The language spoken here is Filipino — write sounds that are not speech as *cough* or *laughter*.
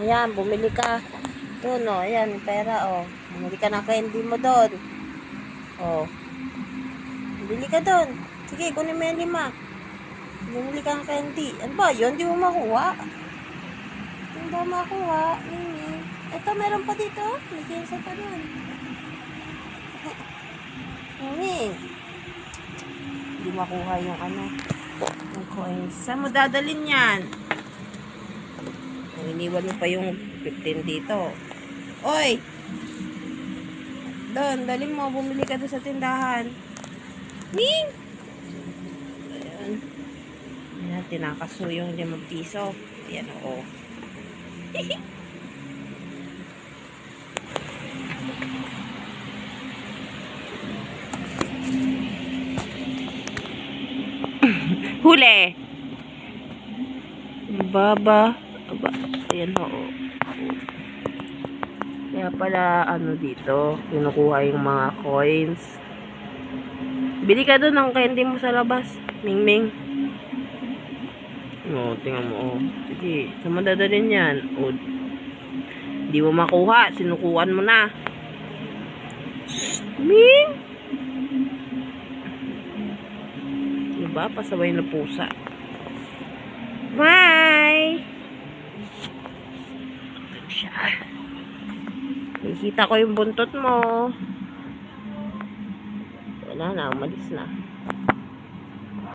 Ayan, bumili ka. Doon, oh. Ayan, pera, oh. Bumili ka ng candy mo doon. Oh. Bili ka doon. Sige, kunin mo yung lima. Bumili ka ng candy. Ano ba yun? Di mo makuha. Hindi mo makuha. Mimi. Ito, meron pa dito. May kinsa pa doon. Mimi. Hindi makuha yung ano. Yung coins. Saan mo dadalhin yan? Iniwan mo pa yung 15 dito. Oy! Doon, dalhin mo. Bumili ka sa tindahan. Ming! Ayan. Ayan, tinakaso yung 5 piso. Ayan, oo. *laughs* Huli! Baba. Ayan oo. Kaya pala, ano dito, kinukuha yung mga coins. Bili ka doon ng candy mo sa labas. Ming Ming. Oo, tingnan mo. Oh. Sige, dadalhin yan? O, di mo makuha. Sinukuan mo na. Ming! Diba? Pasaway na pusa. Bye! Doon siya. Nakikita ko yung buntot mo. Wala na, umalis na.